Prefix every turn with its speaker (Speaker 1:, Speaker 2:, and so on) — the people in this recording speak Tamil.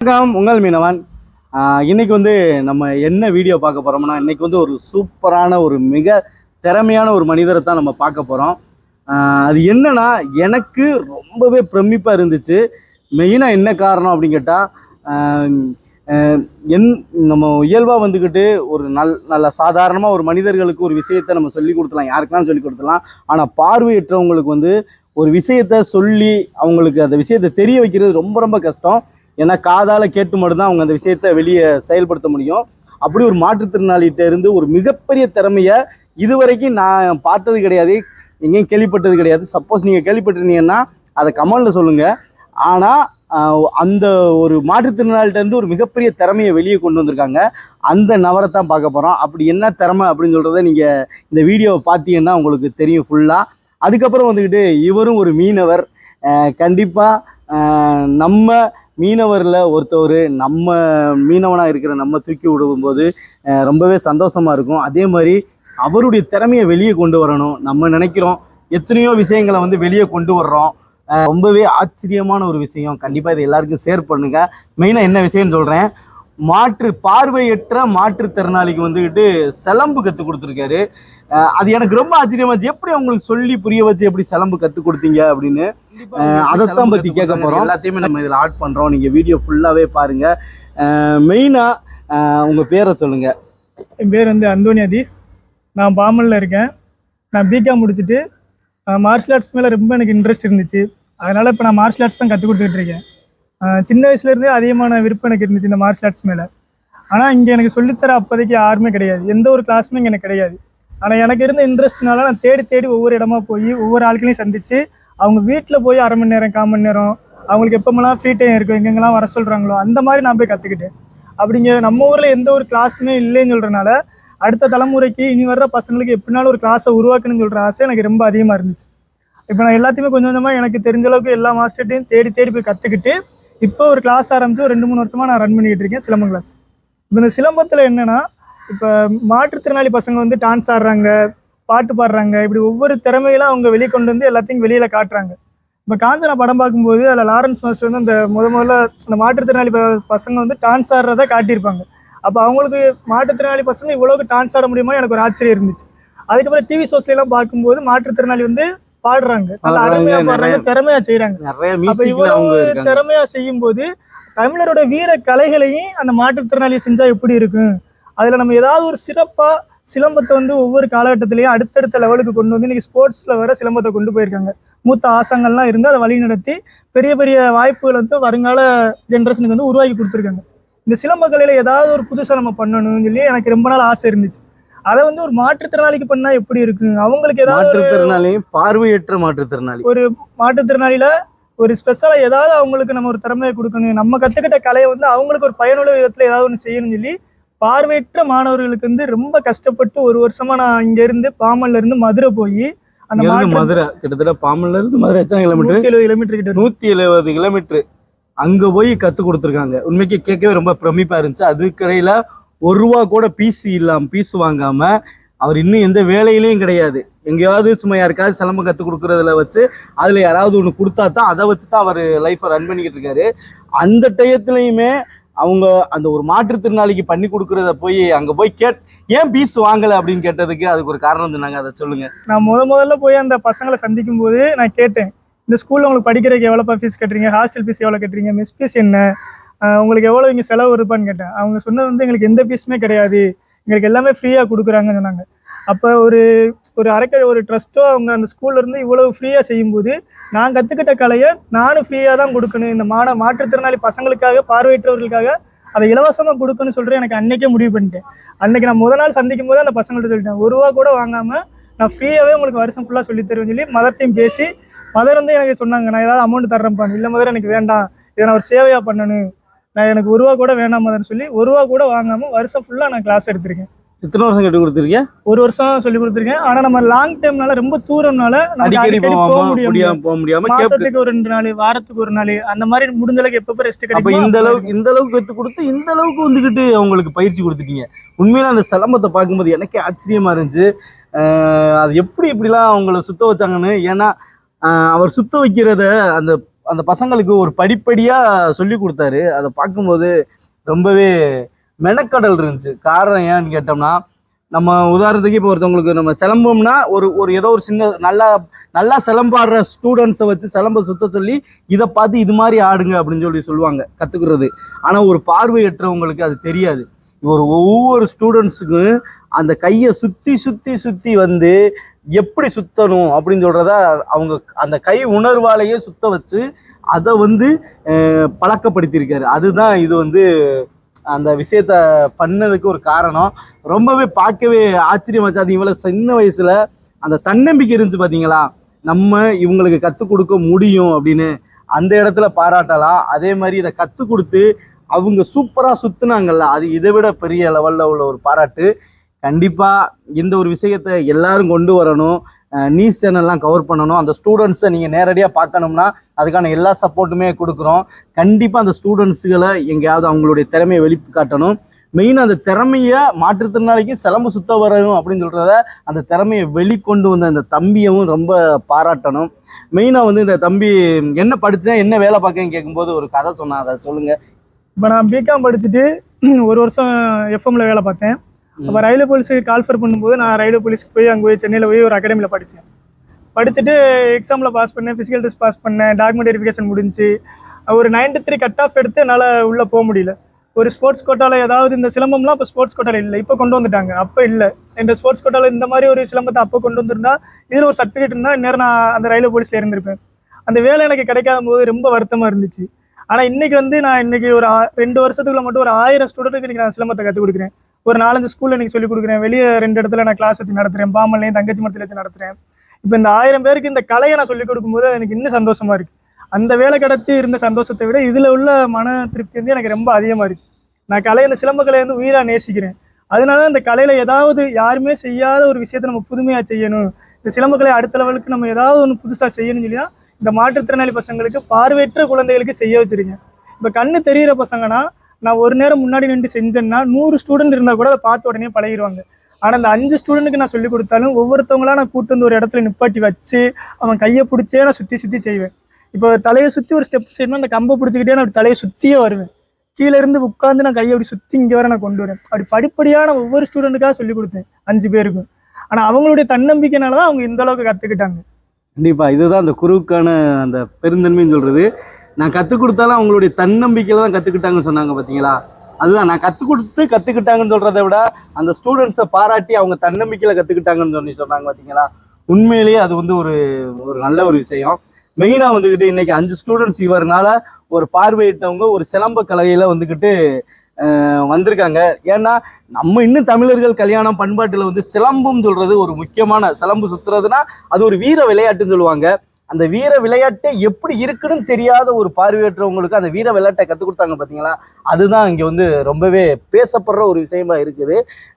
Speaker 1: வணக்கம் உங்கள் மீனவன். இன்னைக்கு வந்து நம்ம என்ன வீடியோ பார்க்க போறோம்னா இன்னைக்கு வந்து ஒரு சூப்பரான ஒரு மிக திறமையான ஒரு மனிதரை தான் நம்ம பார்க்க போறோம். அது என்னன்னா எனக்கு ரொம்பவே பிரமிப்பா இருந்துச்சு. மெயினாக என்ன காரணம் அப்படின்னு கேட்டால் என் நம்ம இயல்பாக வந்துக்கிட்டு ஒரு நல் நல்ல சாதாரணமாக ஒரு மனிதர்களுக்கு ஒரு விஷயத்தை நம்ம சொல்லி கொடுத்துலாம் யாருக்குனாலும் சொல்லி கொடுத்துலாம் ஆனால் பார்வையற்றவங்களுக்கு வந்து ஒரு விஷயத்த சொல்லி அவங்களுக்கு அந்த விஷயத்தை தெரிய வைக்கிறது ரொம்ப ரொம்ப கஷ்டம். ஏன்னா காதால் கேட்டு மட்டும்தான் அவங்க அந்த விஷயத்த வெளியே செயல்படுத்த முடியும். அப்படி ஒரு மாற்றுத்திறனாளிகிட்ட இருந்து ஒரு மிகப்பெரிய திறமையை இதுவரைக்கும் நான் பார்த்தது கிடையாது எங்கேயும் கேள்விப்பட்டது கிடையாது. சப்போஸ் நீங்கள் கேள்விப்பட்டிருந்தீங்கன்னா அதை கமலில் சொல்லுங்கள் ஆனால் அந்த ஒரு மாற்றுத்திறனாளிகிட்ட இருந்து ஒரு மிகப்பெரிய திறமையை வெளியே கொண்டு வந்திருக்காங்க. அந்த நபரை தான் பார்க்க போகிறோம் அப்படி என்ன திறமை அப்படின்னு சொல்கிறத நீங்கள் இந்த வீடியோவை பார்த்தீங்கன்னா உங்களுக்கு தெரியும் ஃபுல்லாக அதுக்கப்புறம் வந்துக்கிட்டு இவரும் ஒரு மீனவர். கண்டிப்பாக நம்ம மீனவரில் ஒருத்தவர் நம்ம மீனவனாக இருக்கிற நம்ம தூக்கி விடும்போது ரொம்பவே சந்தோஷமாக இருக்கும். அதே மாதிரி அவருடைய திறமையை வெளியே கொண்டு வரணும். நம்ம நினைக்கிறோம் எத்தனையோ விஷயங்களை வந்து வெளியே கொண்டு வர்றோம். ரொம்பவே ஆச்சரியமான ஒரு விஷயம். கண்டிப்பாக இதை எல்லாருக்கும் ஷேர் பண்ணுங்கள் மெயினாக என்ன விஷயம்னு சொல்கிறேன் மாற்று பார்வையற்ற மாற்றுத்திறனாளிக்கு வந்துக்கிட்டு சிலம்பு கற்றுக் கொடுத்துருக்காரு. அது எனக்கு ரொம்ப ஆச்சரியமாச்சு எப்படி அவங்களுக்கு சொல்லி புரிய வச்சு எப்படி சிலம்பு கற்றுக் கொடுத்தீங்க அப்படின்னு. அதைத்தான் பற்றி கேட்க போகிறோம் எல்லாத்தையுமே நம்ம இதில் ஆட் பண்ணுறோம் நீங்கள் வீடியோ ஃபுல்லாகவே பாருங்கள் மெயினாக உங்கள் பேரை சொல்லுங்கள்
Speaker 2: என் பேர் வந்து அந்தோனி அதீஸ். நான் பாமலில் இருக்கேன். நான் பிகாம் முடிச்சுட்டு மார்ஷல் ஆர்ட்ஸ் மேலே ரொம்ப எனக்கு இன்ட்ரெஸ்ட் இருந்துச்சு. அதனால் இப்போ நான் மார்ஷல் ஆர்ட்ஸ் தான் கற்றுக் கொடுத்துட்டு இருக்கேன். சின்ன வயசுலேருந்தே அதிகமான விருப்பம் எனக்கு இருந்துச்சு இந்த மார்ஷல் ஆர்ட்ஸ் மேலே. ஆனால் இங்கே எனக்கு சொல்லித்தர அப்போதைக்கு யாருமே கிடையாது. எந்த ஒரு கிளாஸுமே இங்கே எனக்கு கிடையாது. ஆனால் எனக்கு இருந்த இன்ட்ரெஸ்ட்னால நான் தேடி தேடி ஒவ்வொரு இடமா போய் ஒவ்வொரு ஆட்களையும் சந்தித்து அவங்க வீட்டில் போய் அரை மணி நேரம் கால் மணி நேரம் அவங்களுக்கு எப்போமெல்லாம் ஃப்ரீ டைம் இருக்கும் எங்கெங்கெல்லாம் வர சொல்கிறாங்களோ அந்த மாதிரி நான் போய் கற்றுக்கிட்டேன் அப்படிங்க நம்ம ஊரில் எந்த ஒரு கிளாஸுமே இல்லைன்னு சொல்கிறனால அடுத்த தலைமுறைக்கு இனி வர்ற பசங்களுக்கு எப்படினாலும் ஒரு கிளாஸை உருவாக்கணும்னு சொல்கிற ஆசை எனக்கு ரொம்ப அதிகமாக இருந்துச்சு. இப்போ நான் எல்லாத்தையுமே கொஞ்சம் கொஞ்சமாக எனக்கு தெரிஞ்ச அளவுக்கு எல்லா மாஸ்டர்ட்டையும் தேடி தேடி போய் கற்றுக்கிட்டு இப்போ ஒரு கிளாஸ் ஆரம்பித்து ரெண்டு மூணு வருஷமாக நான் ரன் பண்ணிக்கிட்டு இருக்கேன் சிலம்பம் கிளாஸ் இப்போ இந்த சிலம்பத்தில் என்னென்னா இப்போ மாற்றுத்திறனாளி பசங்க வந்து டான்ஸ் ஆடுறாங்க பாட்டு பாடுறாங்க இப்படி ஒவ்வொரு திறமையெல்லாம் அவங்க வெளியே கொண்டு வந்து எல்லாத்தையும் வெளியில் காட்டுறாங்க. இப்போ காஞ்சனா படம் பார்க்கும்போது அதில் லாரன்ஸ் மாஸ்டர் வந்து அந்த முத முதல்ல அந்த மாற்றுத்திறனாளி பசங்க வந்து டான்ஸ் ஆடுறத காட்டியிருப்பாங்க. அப்போ அவங்களுக்கு மாற்றுத்திறனாளி பசங்க இவ்வளோக்கு டான்ஸ் ஆட முடியுமா எனக்கு ஒரு ஆச்சரியம் இருந்துச்சு. அதுக்கப்புறம் டிவி ஷோஸ்லாம் பார்க்கும்போது மாற்றுத்திறனாளி வந்து பாடுறாங்க. நல்ல அருமையா பாடுறாங்க திறமையா அப்ப
Speaker 1: மியூசிக்ல
Speaker 2: இவ்வளவு திறமையா செய்யும் போது தமிழரோட வீர கலைகளையும் அந்த மாற்றுத்திறனாளி செஞ்சா எப்படி இருக்கும்? அதுல நம்ம ஏதாவது ஒரு சிறப்பா சிலம்பத்தை வந்து ஒவ்வொரு காலகட்டத்திலையும் அடுத்தடுத்த லெவலுக்கு கொண்டு வந்து இன்னைக்கு ஸ்போர்ட்ஸ்ல வர சிலம்பத்தை கொண்டு போயிருக்காங்க. மூத்த ஆசங்கள்லாம் இருந்து அதை வழி நடத்தி பெரிய பெரிய வாய்ப்புகள் வந்து வருங்கால ஜென்ரேஷனுக்கு வந்து உருவாக்கி கொடுத்துருக்காங்க. இந்த சிலம்ப கலையில ஏதாவது ஒரு புதுசா நம்ம பண்ணணும்னு சொல்லி எனக்கு ரொம்ப நாள் ஆசை இருந்துச்சு. அதை வந்து ஒரு மாற்றுத்திறனாளிக்கு பண்ணா எப்படி இருக்கும் அவங்களுக்கு ஏதாவது ஒரு
Speaker 1: மாற்றுத்திறனாளி பார்வையற்ற மாற்றுத்திறனாளி.
Speaker 2: மாற்றுத்திறனாளியில ஒரு ஸ்பெஷலாக ஏதாவது அவங்களுக்கு நம்ம ஒரு திறமையை கொடுக்கணும். நம்ம கற்றுக்கிட்ட கலையை வந்து அவங்களுக்கு ஒரு பயனுள்ள விதத்தில் ஏதாவது ஒன்று செய்யணும்னு சொல்லி பார்வையற்ற மாணவர்களுக்கு வந்து ரொம்ப கஷ்டப்பட்டு ஒரு வருஷமா நான் இங்க இருந்து பாமல்ல இருந்து மதுரை போய் அந்த
Speaker 1: மதுரை கிட்டத்தட்ட பாம்பன்ல இருந்து மதுரை எத்தனை கிலோமீட்டர்
Speaker 2: எழுபது கிலோமீட்டர் கிட்ட இருக்கு.
Speaker 1: நூத்தி எழுபது கிலோமீட்டர் அங்க போய் கத்து கொடுத்துருக்காங்க. உண்மைக்கு கேட்கவே ரொம்ப பிரமிப்பா இருந்துச்சு. அதுக்கடையில ஒரு ரூபா கூட பீஸ் இல்லாம பீஸ் வாங்காம அவர் இன்னும் எந்த வேலையிலையும் கிடையாது. எங்கேயாவது சும்மா யாருக்காவது சிலம்பம் கற்றுக் கொடுக்குறதுல வச்சு அதில் யாராவது ஒன்று கொடுத்தா தான் அதை வச்சு தான் அவர் லைஃப்பை ரன் பண்ணிக்கிட்டு இருக்காரு. அந்த டயத்துலையுமே அவங்க அந்த ஒரு மாற்றுத்திறனாளிக்கு பண்ணி கொடுக்குறத போய் அங்கே போய் கேட் ஏன் பீஸ் வாங்கலை அப்படின்னு கேட்டதுக்கு அதுக்கு ஒரு காரணம் சொன்னாங்க அதை சொல்லுங்க.
Speaker 2: நான் முத முதல்ல போய் அந்த பசங்களை சந்திக்கும் போது நான் கேட்டேன் இந்த ஸ்கூலில் உங்களுக்கு படிக்கிறதுக்கு எவ்வளோப்பா ஃபீஸ் கட்டுறீங்க? ஹாஸ்டல் ஃபீஸ் எவ்வளோ கட்டுறீங்க? மிஸ் ஃபீஸ் என்ன? உங்களுக்கு எவ்வளோ இங்கே செலவு இருப்பான்னு கேட்டேன். அவங்க சொன்னது வந்து எங்களுக்கு எந்த ஃபீஸுமே கிடையாது. எங்களுக்கு எல்லாமே ஃப்ரீயாக கொடுக்குறாங்கன்னு சொன்னாங்க. அப்போ ஒரு ஒரு அரைக்க ஒரு ட்ரஸ்ட்டோ அவங்க அந்த ஸ்கூல்லேருந்து இவ்வளோ இவ்வளவு ஃப்ரீயாக செய்யும்போது நான் கற்றுக்கிட்ட கலையை நானும் ஃப்ரீயாக தான் கொடுக்கணும். இந்த மாண மாற்றுத்திறனாளி பசங்களுக்காக பார்வையற்றவர்களுக்காக அதை இலவசமாக கொடுக்கணும்னு சொல்லிட்டு எனக்கு அன்றைக்கே முடிவு பண்ணிட்டேன். அன்றைக்கி நான் முதல் நாள் சந்திக்கும் போது அந்த பசங்கள்கிட்ட சொல்லிட்டேன். ஒரு ரூபா கூட வாங்காமல் நான் ஃப்ரீயாகவே உங்களுக்கு வருஷம் ஃபுல்லாக சொல்லி தருவேன்னு சொல்லி மதர்ட்டையும் பேசி மதர் வந்து எனக்கு சொன்னாங்க நான் ஏதாவது அமௌண்ட் தர்றேன்ப்பா. இல்லை மதர் எனக்கு வேண்டாம். இதை நான் ஒரு சேவையாக பண்ணணும். நான் எனக்கு ஒரு ரூபா கூட வேண்டாம் மதர்னு சொல்லி ஒரு ரூபா கூட வாங்காமல் வருஷம் ஃபுல்லாக நான் கிளாஸ் எடுத்திருக்கேன்.
Speaker 1: எத்தனை வருஷம் கட்டி கொடுத்துருக்கீங்க
Speaker 2: ஒரு வருஷம் சொல்லி கொடுத்துருக்கேன். ஆனால் நம்ம லாங் டைம்னால ரொம்ப தூரம்னால
Speaker 1: அடிக்கடி
Speaker 2: போக முடியும்
Speaker 1: போக முடியாம
Speaker 2: மாசத்துக்கு ஒரு ரெண்டு நாள் வாரத்துக்கு ஒரு நாள் அந்த மாதிரி முடிஞ்ச அளவுக்கு எப்பப்ப ரெஸ்ட் கிடைக்கும்
Speaker 1: இந்த அளவுக்கு இந்த அளவுக்கு கத்து கொடுத்து இந்த அளவுக்கு வந்துகிட்டு அவங்களுக்கு பயிற்சி கொடுத்துட்டீங்க. உண்மையில அந்த சிலம்பத்தை பார்க்கும்போது எனக்கே ஆச்சரியமா இருந்துச்சு. அது எப்படி இப்படிலாம் அவங்கள சுத்த வச்சாங்கன்னு? ஏன்னா அவர் சுத்த வைக்கிறத அந்த அந்த பசங்களுக்கு ஒரு படிப்படியாக சொல்லி கொடுத்தாரு. அதை பார்க்கும்போது ரொம்பவே மெனக்கடல் இருந்துச்சு. காரணம் ஏன்னு கேட்டோம்னா நம்ம உதாரணத்துக்கு இப்போ ஒருத்தவங்களுக்கு நம்ம சிலம்பம்னா ஒரு ஒரு ஏதோ ஒரு சின்ன நல்லா நல்லா சிலம்பாடுற ஸ்டூடெண்ட்ஸை வச்சு சிலம்ப சுத்த சொல்லி இதை பார்த்து இது மாதிரி ஆடுங்க அப்படின்னு சொல்லி சொல்லுவாங்க கற்றுக்கிறது ஆனால் ஒரு பார்வையற்றவங்களுக்கு அது தெரியாது. ஒரு ஒவ்வொரு ஸ்டூடெண்ட்ஸுக்கும் அந்த கையை சுற்றி சுற்றி சுற்றி வந்து எப்படி சுத்தணும் அப்படின்னு சொல்கிறத அவங்க அந்த கை உணர்வாலேயே சுத்த வச்சு அதை வந்து பழக்கப்படுத்தியிருக்காரு. அதுதான் இது வந்து அந்த விஷயத்த பண்ணதுக்கு ஒரு காரணம். ரொம்பவே பார்க்கவே ஆச்சரியமாச்சு அது இவ்வளோ சின்ன வயசில் அந்த தன்னம்பிக்கை இருந்துச்சு பார்த்தீங்களா நம்ம இவங்களுக்கு கற்றுக் கொடுக்க முடியும் அப்படின்னு அந்த இடத்துல பாராட்டலாம். அதே மாதிரி இதை கற்றுக் கொடுத்து அவங்க சூப்பராக சுற்றுனாங்கல்ல அது இதை விட பெரிய லெவலில் உள்ள ஒரு பாராட்டு. கண்டிப்பாக இந்த ஒரு விஷயத்தை எல்லாரும் கொண்டு வரணும். நியூஸ் சேனல்லாம் கவர் பண்ணணும். அந்த ஸ்டூடெண்ட்ஸை நீங்கள் நேரடியாக பார்க்கணும்னா அதுக்கான எல்லா சப்போர்ட்டுமே கொடுக்குறோம். கண்டிப்பாக அந்த ஸ்டூடெண்ட்ஸுகளை எங்கேயாவது அவங்களுடைய திறமையை வெளிப்பு காட்டணும் மெயின் அந்த திறமையை மாற்றுத்திறனாளிக்கு சிலம்பு சுத்த வரணும் அப்படின்னு சொல்கிறத அந்த திறமையை வெளிக்கொண்டு வந்த அந்த தம்பியவும் ரொம்ப பாராட்டணும். மெயினாக வந்து இந்த தம்பி என்ன படித்தேன் என்ன வேலை பார்க்கன்னு கேட்கும்போது ஒரு கதை சொன்னான். அதை சொல்லுங்கள்
Speaker 2: இப்போ நான் பிகாம் படிச்சுட்டு ஒரு வருஷம் எஃப்எம்ல வேலை பார்த்தேன். அப்போ ரயில்வே போலீஸுக்கு கால்ஃபர் பண்ணும்போது நான் ரயில்வே போலீஸ்க்கு போய் அங்கே போய் சென்னையில் போய் ஒரு அகாடமியில் படித்தேன் படிச்சுட்டு எக்ஸாமில் பாஸ் பண்ணேன் ஃபிசிக்கல் டெஸ்ட் பாஸ் பண்ணேன் டாக்குமெண்ட் வெரிஃபிகேஷன் முடிஞ்சு ஒரு 93 த்ரீ கட் ஆஃப் எடுத்து என்னால் உள்ளே போக முடியல. ஒரு ஸ்போர்ட்ஸ் கோட்டாவில் ஏதாவது இந்த சிலம்பம்லாம் இப்போ ஸ்போர்ட்ஸ் கோட்டாவில் இல்லை இப்போ கொண்டு வந்துட்டாங்க. அப்போ இல்லை. இந்த ஸ்போர்ட்ஸ் கோட்டாவில் இந்த மாதிரி ஒரு சிலம்பத்தை அப்போ கொண்டு வந்திருந்தா இதில் ஒரு சர்டிஃபிகேட் இருந்தால் இந்நேரம் நான் அந்த ரயில்வே போலீஸில் இருந்திருப்பேன். அந்த வேலை எனக்கு கிடைக்காத போது ரொம்ப வருத்தமாக இருந்துச்சு. ஆனால் இன்றைக்கி வந்து நான் இன்னைக்கு ஒரு ரெண்டு வருஷத்துக்குள்ள மட்டும் ஒரு ஆயிரம் ஸ்டூடெண்ட்டுக்கு இன்னைக்கு நான் சிலம்பத்தை கற்றுக் கொடுக்குறேன். ஒரு நாலஞ்சு ஸ்கூலில் இன்னைக்கு சொல்லிக் கொடுக்குறேன். வெளியே ரெண்டு இடத்துல நான் கிளாஸ் வச்சு நடத்துகிறேன் பாமல்லையும் தங்கச்சி மரத்தில் வச்சு நடத்துகிறேன் இப்போ இந்த ஆயிரம் பேருக்கு இந்த கலையை நான் சொல்லிக் கொடுக்கும்போது எனக்கு இன்னும் சந்தோஷமாக இருக்குது அந்த வேலை கிடச்சி இருந்த சந்தோஷத்தை விட இதில் உள்ள மன திருப்தி வந்து எனக்கு ரொம்ப அதிகமாக இருக்குது நான் கலை இந்த சிலம்ப கலையை வந்து உயிராக நேசிக்கிறேன். அதனால இந்த கலையில் ஏதாவது யாருமே செய்யாத ஒரு விஷயத்தை நம்ம புதுமையாக செய்யணும். இந்த சிலம்ப கலை அடுத்த லெவலுக்கு நம்ம ஏதாவது ஒன்று புதுசாக செய்யணும்னு சொல்லி தான் இந்த மாற்றுத்திறனாளி பசங்களுக்கு பார்வையற்ற குழந்தைகளுக்கு செய்ய வச்சுருக்கேன். இப்போ கண்ணு தெரியிற பசங்கன்னா நான் ஒரு நேரம் முன்னாடி நின்று செஞ்சேன்னா நூறு ஸ்டூடெண்ட் இருந்தால் கூட அதை பார்த்த உடனே பழகிடுவாங்க ஆனால் அந்த அஞ்சு ஸ்டூடெண்ட்டுக்கு நான் சொல்லிக் கொடுத்தாலும் ஒவ்வொருத்தவங்களா நான் கூட்டு வந்து ஒரு இடத்துல நிப்பாட்டி வச்சு அவன் கையை பிடிச்சே நான் சுற்றி சுற்றி செய்வேன். இப்போ தலையை சுற்றி ஒரு ஸ்டெப் செய்யணும் அந்த கம்பை பிடிச்சிக்கிட்டே நான் தலையை சுற்றியே வருவேன். கீழே இருந்து உட்காந்து நான் கையை அப்படி சுற்றி இங்கே வர நான் கொண்டு வரேன் அப்படி படிப்படியாக நான் ஒவ்வொரு ஸ்டூடெண்ட்டுக்காக சொல்லிக் கொடுத்தேன் அஞ்சு பேருக்கும். ஆனால் அவங்களுடைய தன்னம்பிக்கைனால தான் அவங்க இந்த அளவுக்கு கற்றுக்கிட்டாங்க
Speaker 1: கண்டிப்பாக இதுதான் அந்த குருவுக்கான அந்த பெருந்தன்மைன்னு சொல்கிறது நான் கற்றுக் கொடுத்தாலும் அவங்களுடைய தன்னம்பிக்கையில தான் கற்றுக்கிட்டாங்கன்னு சொன்னாங்க பார்த்தீங்களா அதுதான் நான் கற்றுக் கொடுத்து கற்றுக்கிட்டாங்கன்னு சொல்கிறத விட அந்த ஸ்டூடெண்ட்ஸை பாராட்டி அவங்க தன்னம்பிக்கையில் கற்றுக்கிட்டாங்கன்னு சொல்லி சொன்னாங்க பார்த்தீங்களா உண்மையிலேயே அது வந்து ஒரு ஒரு நல்ல ஒரு விஷயம். மெயினாக வந்துக்கிட்டு இன்றைக்கி அஞ்சு ஸ்டூடெண்ட்ஸ் இவர்னால ஒரு பார்வையிட்டவங்க ஒரு சிலம்ப கலையில் வந்துக்கிட்டு வந்திருக்காங்க. ஏன்னா நம்ம இன்னும் தமிழர்கள் கல்யாணம் பண்பாட்டில் வந்து சிலம்பம் சொல்கிறது ஒரு முக்கியமான சிலம்பு சுற்றுறதுனா அது ஒரு வீர விளையாட்டுன்னு சொல்லுவாங்க. அந்த வீர விளையாட்டே எப்படி இருக்குன்னு தெரியாத ஒரு பார்வையற்றவங்களுக்கு அந்த வீர விளையாட்டை கற்றுக் கொடுத்தாங்க பார்த்தீங்களா அதுதான் இங்கே வந்து ரொம்பவே பேசப்படுற ஒரு விஷயமா இருக்குது.